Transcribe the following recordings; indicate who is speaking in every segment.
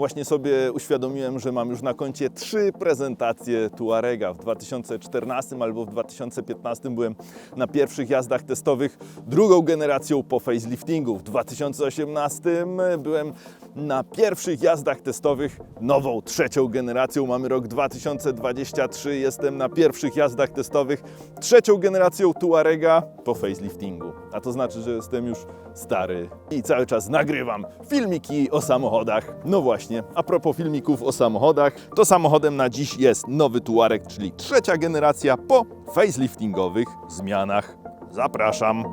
Speaker 1: Właśnie sobie uświadomiłem, że mam już na koncie trzy prezentacje Tuarega. W 2014 albo w 2015 byłem na pierwszych jazdach testowych drugą generacją po faceliftingu. W 2018 byłem na pierwszych jazdach testowych nową, trzecią generacją. Mamy rok 2023, jestem na pierwszych jazdach testowych trzecią generacją Tuarega po faceliftingu. A to znaczy, że jestem już stary i cały czas nagrywam filmiki o samochodach. No właśnie, a propos filmików o samochodach, to samochodem na dziś jest nowy Tuareg, czyli trzecia generacja po faceliftingowych zmianach. Zapraszam.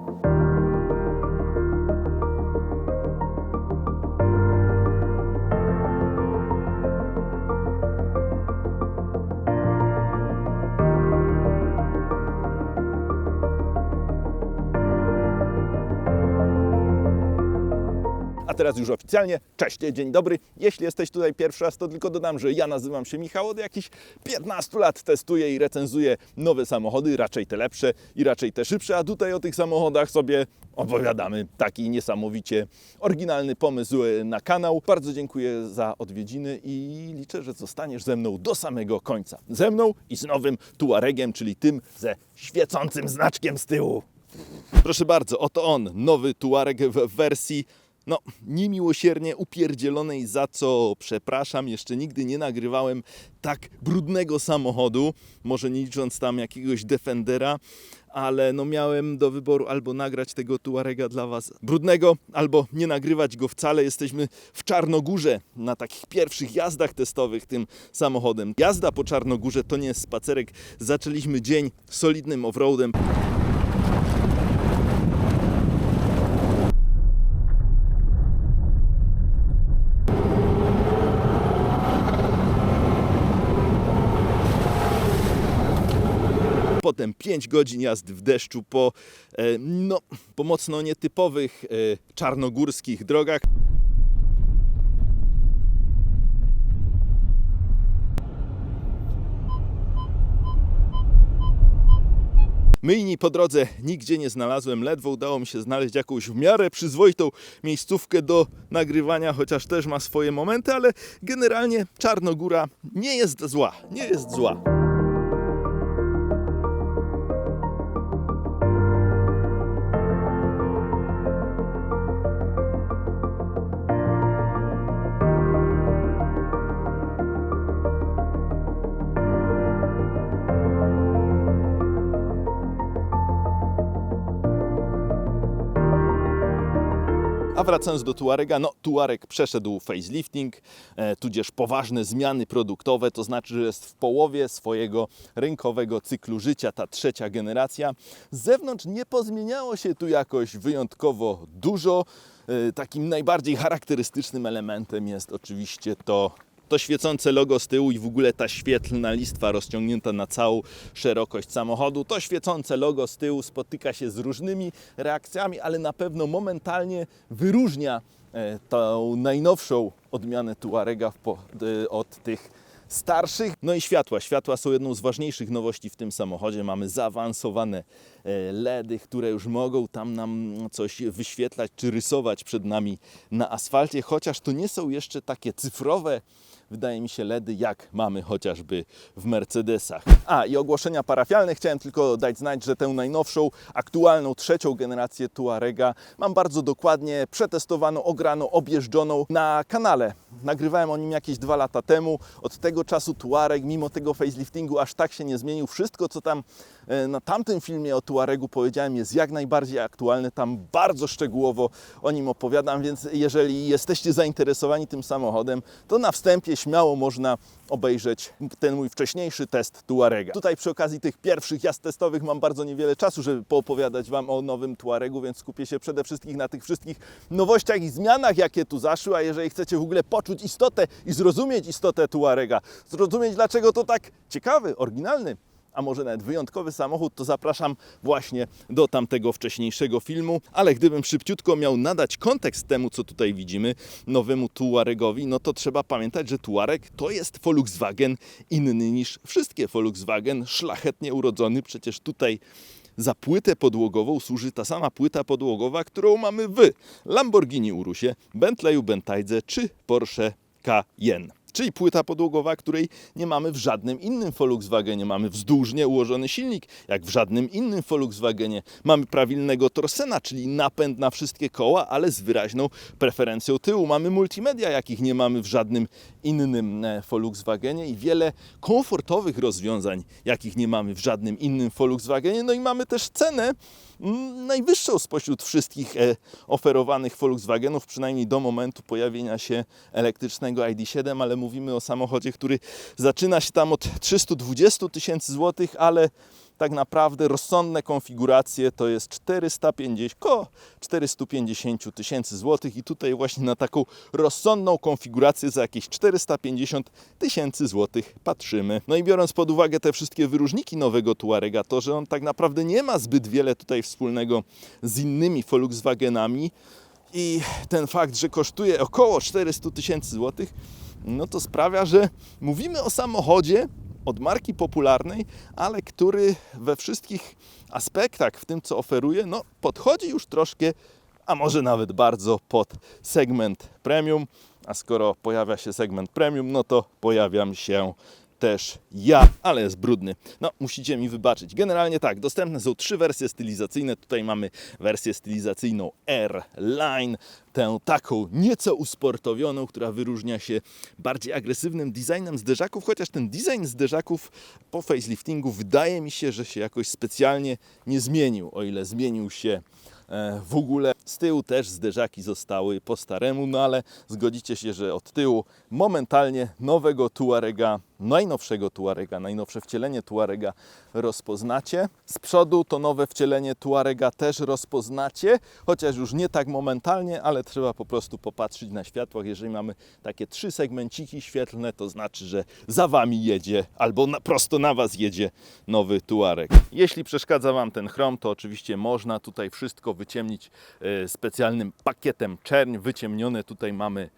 Speaker 1: Teraz już oficjalnie, cześć, dzień dobry. Jeśli jesteś tutaj pierwszy raz, to tylko dodam, że ja nazywam się Michał, od jakichś 15 lat testuję i recenzuję nowe samochody, raczej te lepsze i raczej te szybsze, a tutaj o tych samochodach sobie opowiadamy. Taki niesamowicie oryginalny pomysł na kanał. Bardzo dziękuję za odwiedziny i liczę, że zostaniesz ze mną do samego końca. Ze mną i z nowym Tuaregiem, czyli tym ze świecącym znaczkiem z tyłu. Proszę bardzo, oto on, nowy Tuareg w wersji no, niemiłosiernie upierdzielonej, za co przepraszam, jeszcze nigdy nie nagrywałem tak brudnego samochodu, może nie licząc tam jakiegoś Defendera, ale no miałem do wyboru albo nagrać tego Tuarega dla Was brudnego, albo nie nagrywać go wcale. Jesteśmy w Czarnogórze na takich pierwszych jazdach testowych tym samochodem. Jazda po Czarnogórze to nie spacerek. Zaczęliśmy dzień solidnym offroadem. Potem 5 godzin jazdy w deszczu po, e, no, po mocno nietypowych e, czarnogórskich drogach. Myjni po drodze nigdzie nie znalazłem, ledwo udało mi się znaleźć jakąś w miarę przyzwoitą miejscówkę do nagrywania, chociaż też ma swoje momenty, ale generalnie Czarnogóra nie jest zła, nie jest zła. A wracając do Tuarega, no Tuareg przeszedł facelifting, e, tudzież poważne zmiany produktowe, to znaczy, że jest w połowie swojego rynkowego cyklu życia, ta trzecia generacja. Z zewnątrz nie pozmieniało się tu jakoś wyjątkowo dużo. E, takim najbardziej charakterystycznym elementem jest oczywiście to to świecące logo z tyłu i w ogóle ta świetlna listwa rozciągnięta na całą szerokość samochodu. To świecące logo z tyłu spotyka się z różnymi reakcjami, ale na pewno momentalnie wyróżnia e, tą najnowszą odmianę Tuarega e, od tych starszych. No i światła. Światła są jedną z ważniejszych nowości w tym samochodzie. Mamy zaawansowane e, LEDy, które już mogą tam nam coś wyświetlać czy rysować przed nami na asfalcie, chociaż to nie są jeszcze takie cyfrowe wydaje mi się, LEDy, jak mamy chociażby w Mercedesach. A i ogłoszenia parafialne. Chciałem tylko dać znać, że tę najnowszą, aktualną, trzecią generację Tuarega mam bardzo dokładnie przetestowaną, ograną, objeżdżoną na kanale. Nagrywałem o nim jakieś dwa lata temu. Od tego czasu Tuareg, mimo tego faceliftingu, aż tak się nie zmienił. Wszystko, co tam na tamtym filmie o Tuaregu powiedziałem, jest jak najbardziej aktualne. Tam bardzo szczegółowo o nim opowiadam, więc jeżeli jesteście zainteresowani tym samochodem, to na wstępie śmiało można obejrzeć ten mój wcześniejszy test Tuarega. Tutaj przy okazji tych pierwszych jazd testowych mam bardzo niewiele czasu, żeby poopowiadać Wam o nowym Tuaregu, więc skupię się przede wszystkim na tych wszystkich nowościach i zmianach, jakie tu zaszły, a jeżeli chcecie w ogóle poczuć istotę i zrozumieć istotę Tuarega, zrozumieć dlaczego to tak ciekawy, oryginalny, a może nawet wyjątkowy samochód, to zapraszam właśnie do tamtego wcześniejszego filmu. Ale gdybym szybciutko miał nadać kontekst temu, co tutaj widzimy, nowemu Tuaregowi, no to trzeba pamiętać, że Tuareg to jest Volkswagen inny niż wszystkie Volkswagen, szlachetnie urodzony. Przecież tutaj za płytę podłogową służy ta sama płyta podłogowa, którą mamy w Lamborghini Urusie, Bentleyu Bentaydze czy Porsche Cayenne. Czyli płyta podłogowa, której nie mamy w żadnym innym Volkswagenie. Mamy wzdłużnie ułożony silnik, jak w żadnym innym Volkswagenie. Mamy prawilnego torsena, czyli napęd na wszystkie koła, ale z wyraźną preferencją tyłu. Mamy multimedia, jakich nie mamy w żadnym innym e, Volkswagenie i wiele komfortowych rozwiązań, jakich nie mamy w żadnym innym Volkswagenie. No i mamy też cenę najwyższą spośród wszystkich e, oferowanych Volkswagenów, przynajmniej do momentu pojawienia się elektrycznego ID7, ale mówimy o samochodzie, który zaczyna się tam od 320 tysięcy złotych, ale tak naprawdę rozsądne konfiguracje to jest 450, koło 450 tysięcy złotych i tutaj właśnie na taką rozsądną konfigurację za jakieś 450 tysięcy złotych patrzymy. No i biorąc pod uwagę te wszystkie wyróżniki nowego Tuarega, to że on tak naprawdę nie ma zbyt wiele tutaj wspólnego z innymi Volkswagenami i ten fakt, że kosztuje około 400 tysięcy złotych, no to sprawia, że mówimy o samochodzie, od marki popularnej, ale który we wszystkich aspektach, w tym co oferuje, no podchodzi już troszkę, a może nawet bardzo pod segment premium. A skoro pojawia się segment premium, no to pojawiam się też ja, ale jest brudny. No, musicie mi wybaczyć. Generalnie tak, dostępne są trzy wersje stylizacyjne. Tutaj mamy wersję stylizacyjną R-Line, tę taką nieco usportowioną, która wyróżnia się bardziej agresywnym designem zderzaków, chociaż ten design zderzaków po faceliftingu wydaje mi się, że się jakoś specjalnie nie zmienił, o ile zmienił się e, w ogóle. Z tyłu też zderzaki zostały po staremu, no ale zgodzicie się, że od tyłu momentalnie nowego Tuarega, najnowszego Tuarega, najnowsze wcielenie Tuarega rozpoznacie. Z przodu to nowe wcielenie Tuarega też rozpoznacie, chociaż już nie tak momentalnie, ale trzeba po prostu popatrzeć na światłach. Jeżeli mamy takie trzy segmenciki świetlne, to znaczy, że za Wami jedzie albo na, prosto na Was jedzie nowy Tuareg. Jeśli przeszkadza Wam ten chrom, to oczywiście można tutaj wszystko wyciemnić e, specjalnym pakietem czerń. Wyciemnione tutaj mamy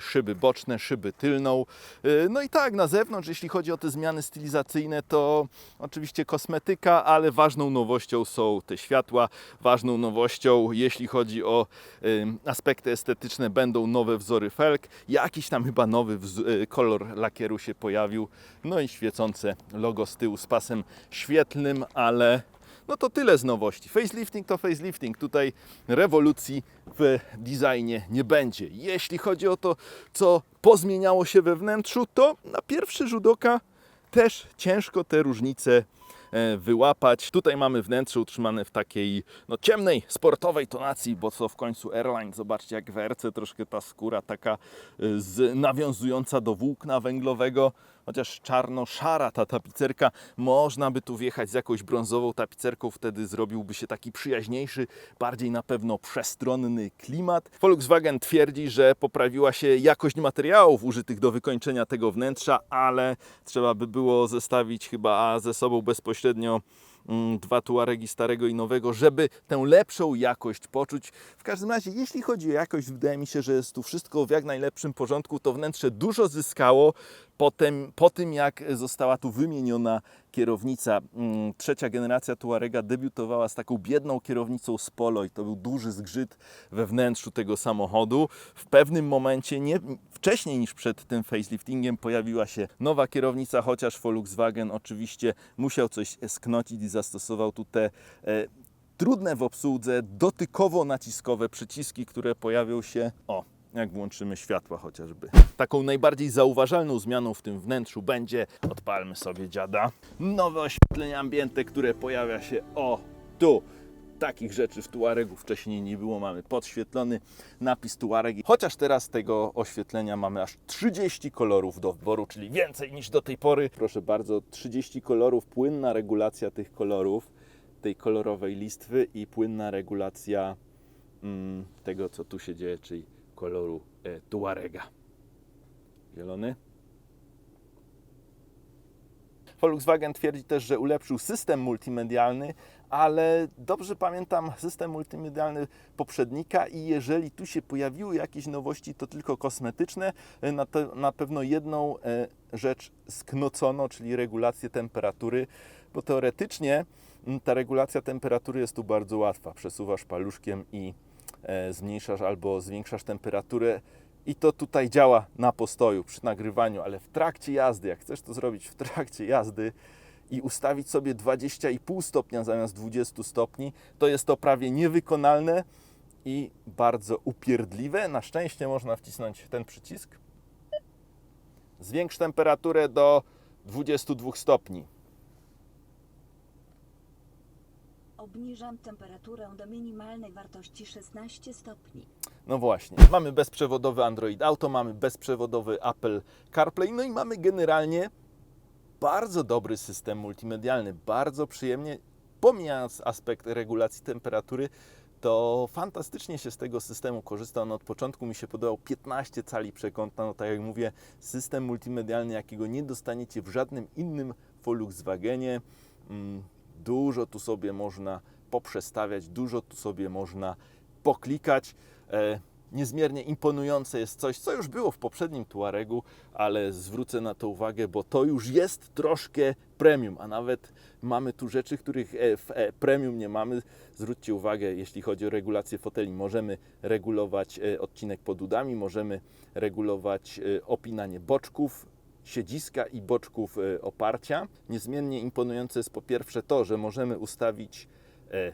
Speaker 1: szyby boczne, szyby tylną. E, No i tak, na zewnątrz, jeśli chodzi o te zmiany stylizacyjne, to oczywiście kosmetyka, ale ważną nowością są te światła. Ważną nowością, jeśli chodzi o aspekty estetyczne, będą nowe wzory felg. Jakiś tam chyba nowy e, kolor lakieru się pojawił. No i świecące logo z tyłu z pasem świetlnym, ale no to tyle z nowości. Facelifting to facelifting. Tutaj rewolucji w designie nie będzie. Jeśli chodzi o to, co pozmieniało się we wnętrzu, to na pierwszy rzut oka też ciężko te różnice wyłapać. Tutaj mamy wnętrze utrzymane w takiej no, ciemnej, sportowej tonacji, bo co w końcu Airline, zobaczcie jak w RC troszkę ta skóra taka e, z, nawiązująca do włókna węglowego, chociaż czarno-szara ta tapicerka, można by tu wjechać z jakąś brązową tapicerką, wtedy zrobiłby się taki przyjaźniejszy, bardziej na pewno przestronny klimat. Volkswagen twierdzi, że poprawiła się jakość materiałów użytych do wykończenia tego wnętrza, ale trzeba by było zestawić chyba ze sobą bezpośrednio mm, dwa Tuaregi starego i nowego, żeby tę lepszą jakość poczuć. W każdym razie, jeśli chodzi o jakość, wydaje mi się, że jest tu wszystko w jak najlepszym porządku. To wnętrze dużo zyskało po tym, jak została tu wymieniona kierownica. Mm, Trzecia generacja Tuarega debiutowała z taką biedną kierownicą z Polo i to był duży zgrzyt we wnętrzu tego samochodu. W pewnym momencie, nie wcześniej niż przed tym faceliftingiem, pojawiła się nowa kierownica, chociaż Volkswagen oczywiście musiał coś sknocić i zastosował tu te e, trudne w obsłudze dotykowo-naciskowe przyciski, które pojawią się o jak włączymy światła chociażby. Taką najbardziej zauważalną zmianą w tym wnętrzu będzie, odpalmy sobie dziada, nowe oświetlenie ambiente, które pojawia się o tu. Takich rzeczy w Tuaregu wcześniej nie było. Mamy podświetlony napis Tuareg. Chociaż teraz tego oświetlenia mamy aż 30 kolorów do wyboru, czyli więcej niż do tej pory. Proszę bardzo, 30 kolorów, płynna regulacja tych kolorów, tej kolorowej listwy i płynna regulacja mm, tego, co tu się dzieje, czyli koloru e, Tuarega. Zielony. Volkswagen twierdzi też, że ulepszył system multimedialny, ale dobrze pamiętam system multimedialny poprzednika i jeżeli tu się pojawiły jakieś nowości, to tylko kosmetyczne. E, Na, te, na pewno jedną e, rzecz sknocono, czyli regulację temperatury, bo teoretycznie ta regulacja temperatury jest tu bardzo łatwa. Przesuwasz paluszkiem i zmniejszasz albo zwiększasz temperaturę i to tutaj działa na postoju przy nagrywaniu, ale w trakcie jazdy, jak chcesz to zrobić w trakcie jazdy i ustawić sobie 20,5 stopnia zamiast 20 stopni, to jest to prawie niewykonalne i bardzo upierdliwe. Na szczęście można wcisnąć ten przycisk. Zwiększ temperaturę do 22 stopni.
Speaker 2: Obniżam temperaturę do minimalnej wartości 16 stopni.
Speaker 1: No właśnie, mamy bezprzewodowy Android Auto, mamy bezprzewodowy Apple CarPlay, no i mamy generalnie bardzo dobry system multimedialny, bardzo przyjemnie, pomijając aspekt regulacji temperatury, to fantastycznie się z tego systemu korzysta. On od początku mi się podobał 15 cali przekątna, no tak jak mówię, system multimedialny, jakiego nie dostaniecie w żadnym innym Volkswagenie. Dużo tu sobie można poprzestawiać, dużo tu sobie można poklikać. E, niezmiernie imponujące jest coś, co już było w poprzednim Tuaregu, ale zwrócę na to uwagę, bo to już jest troszkę premium, a nawet mamy tu rzeczy, których e, w e, premium nie mamy. Zwróćcie uwagę, jeśli chodzi o regulację foteli, możemy regulować odcinek pod udami, możemy regulować opinanie boczków, siedziska i boczków e, oparcia. Niezmiennie imponujące jest po pierwsze to, że możemy ustawić e,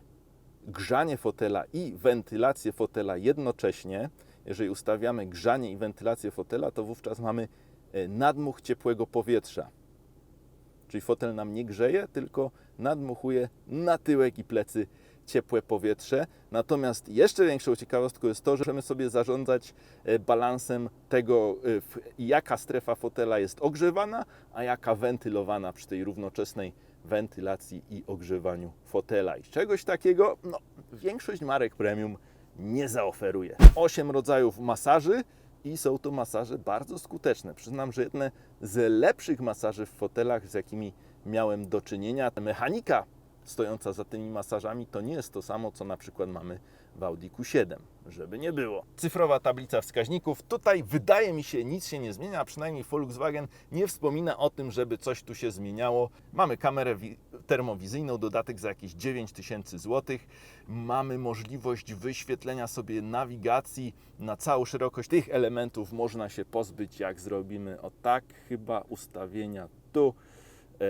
Speaker 1: grzanie fotela i wentylację fotela jednocześnie. Jeżeli ustawiamy grzanie i wentylację fotela, to wówczas mamy e, nadmuch ciepłego powietrza. Czyli fotel nam nie grzeje, tylko nadmuchuje na tyłek i plecy ciepłe powietrze. Natomiast jeszcze większą ciekawostką jest to, że możemy sobie zarządzać e, balansem tego, e, jaka strefa fotela jest ogrzewana, a jaka wentylowana przy tej równoczesnej wentylacji i ogrzewaniu fotela. I czegoś takiego no, większość marek premium nie zaoferuje. Osiem rodzajów masaży i są to masaże bardzo skuteczne. Przyznam, że jedne z lepszych masaży w fotelach, z jakimi miałem do czynienia, mechanika stojąca za tymi masażami to nie jest to samo, co na przykład mamy w Audi Q7, żeby nie było. Cyfrowa tablica wskaźników. Tutaj wydaje mi się nic się nie zmienia, przynajmniej Volkswagen nie wspomina o tym, żeby coś tu się zmieniało. Mamy kamerę wi- termowizyjną, dodatek za jakieś 9000 zł. Mamy możliwość wyświetlenia sobie nawigacji na całą szerokość tych elementów. Można się pozbyć, jak zrobimy o tak, chyba ustawienia tu. E,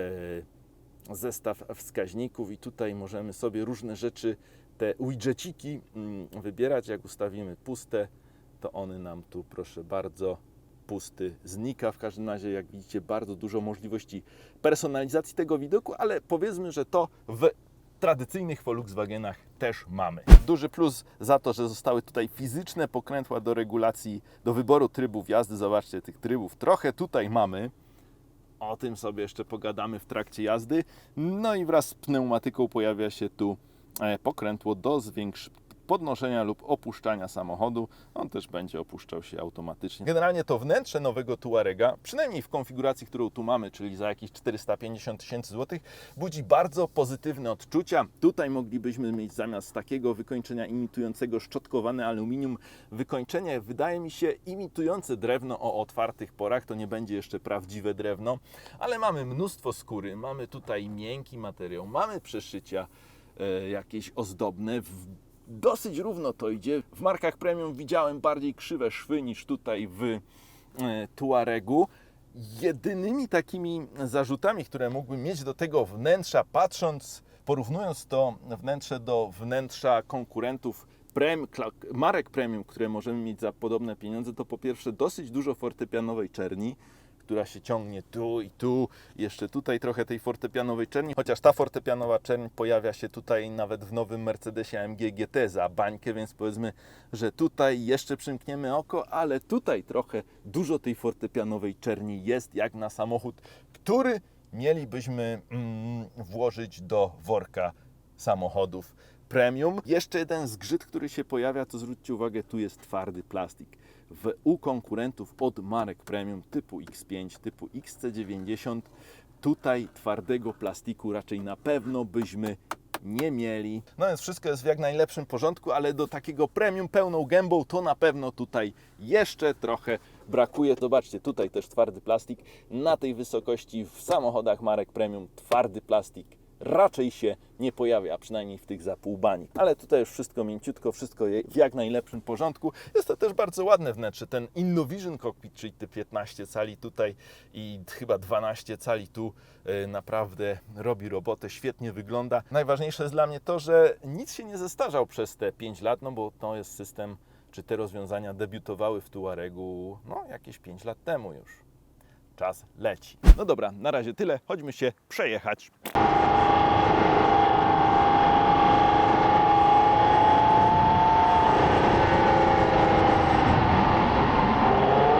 Speaker 1: zestaw wskaźników i tutaj możemy sobie różne rzeczy, te widgeciki mm, wybierać. Jak ustawimy puste, to one nam tu, proszę bardzo, pusty znika. W każdym razie, jak widzicie, bardzo dużo możliwości personalizacji tego widoku, ale powiedzmy, że to w tradycyjnych Volkswagenach też mamy. Duży plus za to, że zostały tutaj fizyczne pokrętła do regulacji, do wyboru trybów jazdy. Zobaczcie, tych trybów trochę tutaj mamy. O tym sobie jeszcze pogadamy w trakcie jazdy. No i wraz z pneumatyką pojawia się tu e, pokrętło do zwiększ- podnoszenia lub opuszczania samochodu. On też będzie opuszczał się automatycznie. Generalnie to wnętrze nowego Tuarega, przynajmniej w konfiguracji, którą tu mamy, czyli za jakieś 450 tysięcy złotych, budzi bardzo pozytywne odczucia. Tutaj moglibyśmy mieć zamiast takiego wykończenia imitującego szczotkowane aluminium, wykończenie wydaje mi się imitujące drewno o otwartych porach. To nie będzie jeszcze prawdziwe drewno, ale mamy mnóstwo skóry, mamy tutaj miękki materiał, mamy przeszycia e, jakieś ozdobne. Dosyć równo to idzie. W markach premium widziałem bardziej krzywe szwy niż tutaj w e, Tuaregu. Jedynymi takimi zarzutami, które mógłbym mieć do tego wnętrza, patrząc, porównując to wnętrze do wnętrza konkurentów prem, marek premium, które możemy mieć za podobne pieniądze, to po pierwsze dosyć dużo fortepianowej czerni, która się ciągnie tu i tu, jeszcze tutaj trochę tej fortepianowej czerni, chociaż ta fortepianowa czerń pojawia się tutaj nawet w nowym Mercedesie AMG GT za bańkę, więc powiedzmy, że tutaj jeszcze przymkniemy oko, ale tutaj trochę dużo tej fortepianowej czerni jest, jak na samochód, który mielibyśmy mm, włożyć do worka samochodów premium. Jeszcze jeden zgrzyt, który się pojawia, to zwróćcie uwagę, tu jest twardy plastik. W, u konkurentów od marek premium typu X5, typu XC90, tutaj twardego plastiku raczej na pewno byśmy nie mieli. No więc wszystko jest w jak najlepszym porządku, ale do takiego premium pełną gębą to na pewno tutaj jeszcze trochę brakuje. Zobaczcie, tutaj też twardy plastik. Na tej wysokości w samochodach marek premium twardy plastik raczej się nie pojawia, przynajmniej w tych zapółbani. Ale tutaj już wszystko mięciutko, wszystko w jak najlepszym porządku. Jest to też bardzo ładne wnętrze. Ten InnoVision Cockpit, czyli te 15 cali tutaj i chyba 12 cali tu, y, naprawdę robi robotę, świetnie wygląda. Najważniejsze jest dla mnie to, że nic się nie zestarzał przez te 5 lat, no bo to jest system, czy te rozwiązania debiutowały w Tuaregu no jakieś 5 lat temu już. Czas leci. No dobra, na razie tyle. Chodźmy się przejechać.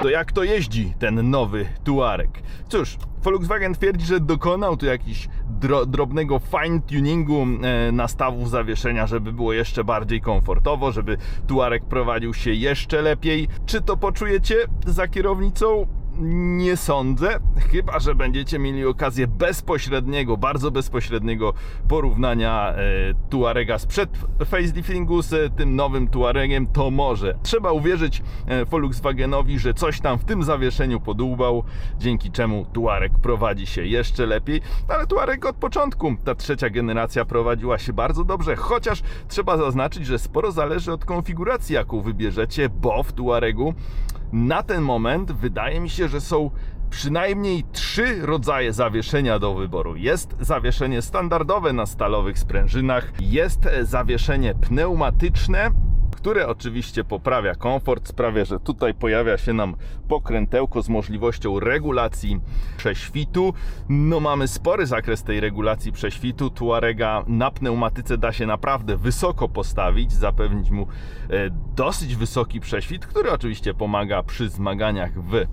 Speaker 1: To jak to jeździ ten nowy Tuareg? Cóż, Volkswagen twierdzi, że dokonał tu jakiś dro, drobnego fine-tuningu e, nastawów zawieszenia, żeby było jeszcze bardziej komfortowo, żeby Tuareg prowadził się jeszcze lepiej. Czy to poczujecie za kierownicą? Nie sądzę, chyba że będziecie mieli okazję bezpośredniego, bardzo bezpośredniego porównania e, Tuarega sprzed faceliftingu z e, tym nowym Tuaregiem, to może. Trzeba uwierzyć e, Volkswagenowi, że coś tam w tym zawieszeniu podłubał, dzięki czemu Tuareg prowadzi się jeszcze lepiej, ale Tuareg od początku, ta trzecia generacja prowadziła się bardzo dobrze, chociaż trzeba zaznaczyć, że sporo zależy od konfiguracji, jaką wybierzecie, bo w Tuaregu na ten moment wydaje mi się, że są przynajmniej trzy rodzaje zawieszenia do wyboru. Jest zawieszenie standardowe na stalowych sprężynach, jest zawieszenie pneumatyczne, które oczywiście poprawia komfort, sprawia, że tutaj pojawia się nam pokrętełko z możliwością regulacji prześwitu. No mamy spory zakres tej regulacji prześwitu. Tuarega na pneumatyce da się naprawdę wysoko postawić, zapewnić mu e, dosyć wysoki prześwit, który oczywiście pomaga przy zmaganiach w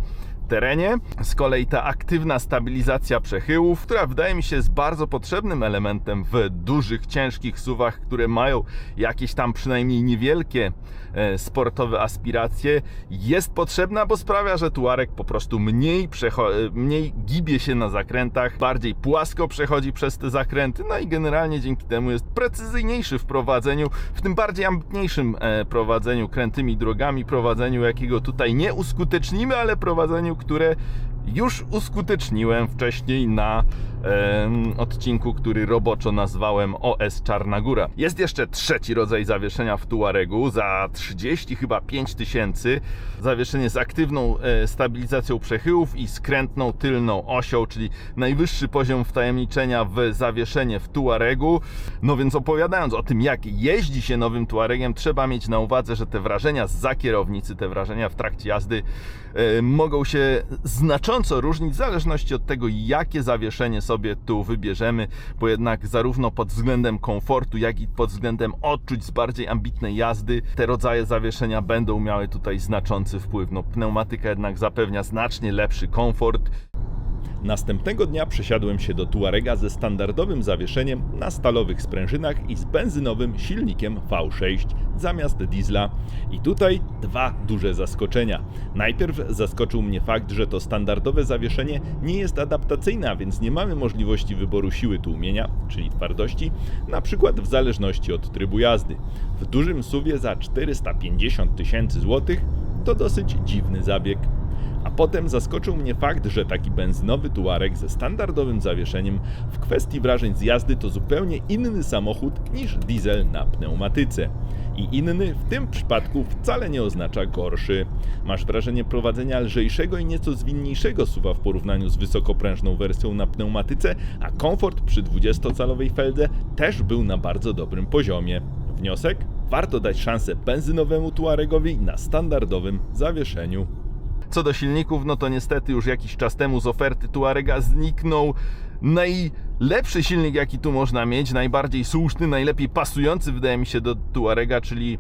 Speaker 1: terenie. Z kolei ta aktywna stabilizacja przechyłów, która wydaje mi się jest bardzo potrzebnym elementem w dużych, ciężkich suwach, które mają jakieś tam przynajmniej niewielkie e, sportowe aspiracje, jest potrzebna, bo sprawia, że Tuareg po prostu mniej, e, mniej gibie się na zakrętach, bardziej płasko przechodzi przez te zakręty, no i generalnie dzięki temu jest precyzyjniejszy w prowadzeniu, w tym bardziej ambitniejszym e, prowadzeniu krętymi drogami, prowadzeniu jakiego tutaj nie uskutecznimy, ale prowadzeniu, które już uskuteczniłem wcześniej na odcinku, który roboczo nazwałem OS Czarna Góra. Jest jeszcze trzeci rodzaj zawieszenia w Tuaregu za 30 chyba 5 tysięcy. Zawieszenie z aktywną e, stabilizacją przechyłów i skrętną tylną osią, czyli najwyższy poziom wtajemniczenia w zawieszenie w Tuaregu. No więc opowiadając o tym, jak jeździ się nowym Tuaregiem, trzeba mieć na uwadze, że te wrażenia z kierownicy, te wrażenia w trakcie jazdy e, mogą się znacząco różnić w zależności od tego, jakie zawieszenie sobie tu wybierzemy, bo jednak zarówno pod względem komfortu, jak i pod względem odczuć z bardziej ambitnej jazdy, te rodzaje zawieszenia będą miały tutaj znaczący wpływ. No, pneumatyka jednak zapewnia znacznie lepszy komfort. Następnego dnia przesiadłem się do Tuarega ze standardowym zawieszeniem na stalowych sprężynach i z benzynowym silnikiem V6 zamiast diesla. I tutaj dwa duże zaskoczenia. Najpierw zaskoczył mnie fakt, że to standardowe zawieszenie nie jest adaptacyjne, a więc nie mamy możliwości wyboru siły tłumienia, czyli twardości, na przykład w zależności od trybu jazdy. W dużym suwie za 450 tysięcy złotych to dosyć dziwny zabieg. A potem zaskoczył mnie fakt, że taki benzynowy Tuareg ze standardowym zawieszeniem w kwestii wrażeń z jazdy to zupełnie inny samochód niż diesel na pneumatyce. I inny w tym przypadku wcale nie oznacza gorszy. Masz wrażenie prowadzenia lżejszego i nieco zwinniejszego suwa w porównaniu z wysokoprężną wersją na pneumatyce, a komfort przy 20-calowej feldze też był na bardzo dobrym poziomie. Wniosek? Warto dać szansę benzynowemu Tuaregowi na standardowym zawieszeniu. Co do silników, no to niestety już jakiś czas temu z oferty Tuarega zniknął najlepszy silnik, jaki tu można mieć, najbardziej słuszny, najlepiej pasujący, wydaje mi się, do Tuarega, czyli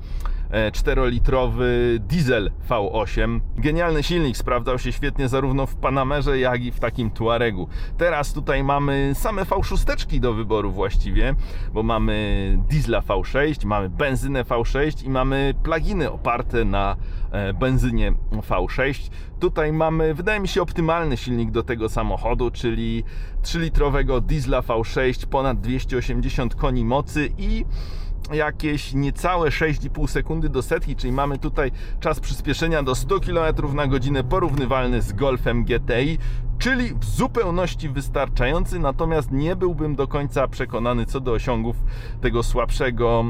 Speaker 1: 4-litrowy diesel V8. Genialny silnik, sprawdzał się świetnie zarówno w Panamerze, jak i w takim Tuaregu. Teraz tutaj mamy same V6 do wyboru właściwie, bo mamy diesla V6, mamy benzynę V6 i mamy pluginy oparte na e, benzynie V6. Tutaj mamy, wydaje mi się, optymalny silnik do tego samochodu, czyli 3-litrowego diesla V6, ponad 280 koni mocy i jakieś niecałe 6,5 sekundy do setki, czyli mamy tutaj czas przyspieszenia do 100 km na godzinę porównywalny z Golfem GTI. Czyli w zupełności wystarczający, natomiast nie byłbym do końca przekonany co do osiągów tego słabszego,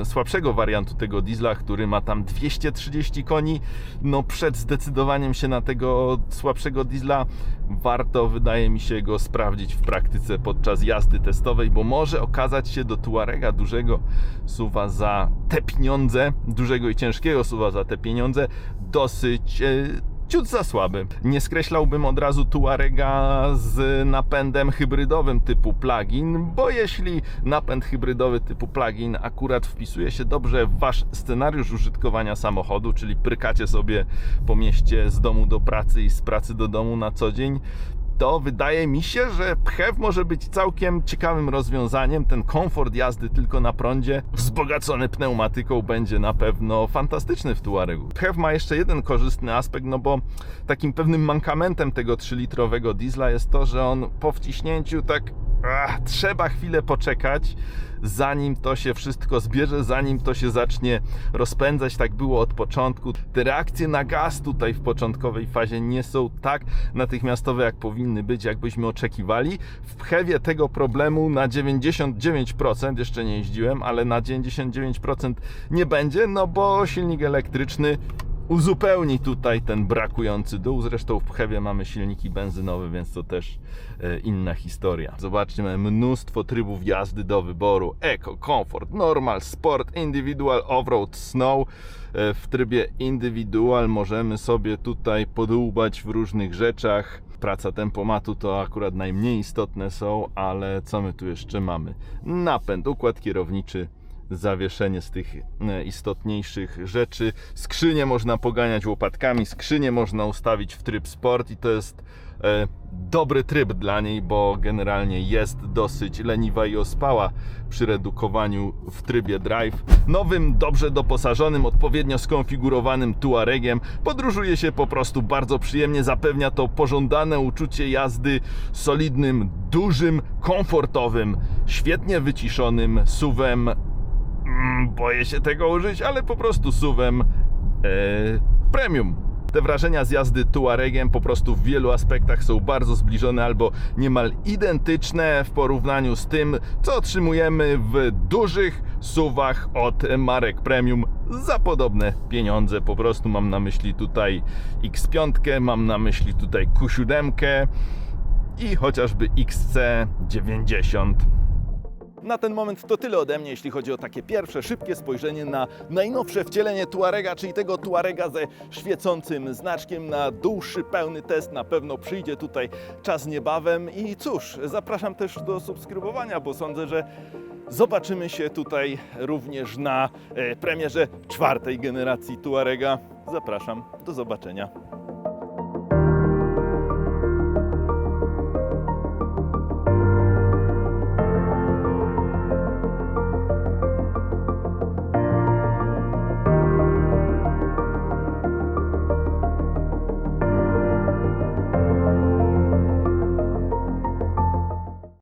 Speaker 1: e, słabszego wariantu tego diesla, który ma tam 230 koni. No przed zdecydowaniem się na tego słabszego diesla warto, wydaje mi się, go sprawdzić w praktyce podczas jazdy testowej, bo może okazać się do Tuarega dużego suwa za te pieniądze, dużego i ciężkiego suwa za te pieniądze, dosyć e, ciut za słaby. Nie skreślałbym od razu Tuarega z napędem hybrydowym typu plug-in, bo jeśli napęd hybrydowy typu plug-in akurat wpisuje się dobrze w wasz scenariusz użytkowania samochodu, czyli prykacie sobie po mieście z domu do pracy i z pracy do domu na co dzień, to wydaje mi się, że PHEV może być całkiem ciekawym rozwiązaniem. Ten komfort jazdy tylko na prądzie, wzbogacony pneumatyką, będzie na pewno fantastyczny w Tuaregu. PHEV ma jeszcze jeden korzystny aspekt, no bo takim pewnym mankamentem tego 3-litrowego diesla jest to, że on po wciśnięciu tak ach, trzeba chwilę poczekać, zanim to się wszystko zbierze, zanim to się zacznie rozpędzać. Tak było od początku. Te reakcje na gaz tutaj w początkowej fazie nie są tak natychmiastowe, jak powinny być, jakbyśmy oczekiwali. W Pchewie tego problemu na 99%, jeszcze nie jeździłem, ale na 99% nie będzie, no bo silnik elektryczny uzupełni tutaj ten brakujący dół. Zresztą w Pchewie mamy silniki benzynowe, więc to też e, inna historia. Zobaczcie, mamy mnóstwo trybów jazdy do wyboru. Eco, Comfort, Normal, Sport, Individual, Offroad, Snow. E, W trybie Individual możemy sobie tutaj podłubać w różnych rzeczach. Praca tempomatu to akurat najmniej istotne są, ale co my tu jeszcze mamy? Napęd, układ kierowniczy, zawieszenie z tych e, istotniejszych rzeczy. Skrzynię można poganiać łopatkami, skrzynię można ustawić w tryb sport i to jest e, dobry tryb dla niej, bo generalnie jest dosyć leniwa i ospała przy redukowaniu w trybie drive. Nowym, dobrze doposażonym, odpowiednio skonfigurowanym Tuaregiem podróżuje się po prostu bardzo przyjemnie. Zapewnia to pożądane uczucie jazdy solidnym, dużym, komfortowym, świetnie wyciszonym suwem Mm, boję się tego użyć, ale po prostu suwem e, premium. Te wrażenia z jazdy Tuaregiem po prostu w wielu aspektach są bardzo zbliżone albo niemal identyczne w porównaniu z tym, co otrzymujemy w dużych suwach od marek premium za podobne pieniądze. Po prostu mam na myśli tutaj X5, mam na myśli tutaj Q7 i chociażby XC90. Na ten moment to tyle ode mnie, jeśli chodzi o takie pierwsze, szybkie spojrzenie na najnowsze wcielenie Tuarega, czyli tego Tuarega ze świecącym znaczkiem. Na dłuższy, pełny test na pewno przyjdzie tutaj czas niebawem. I cóż, zapraszam też do subskrybowania, bo sądzę, że zobaczymy się tutaj również na e, premierze czwartej generacji Tuarega. Zapraszam, do zobaczenia.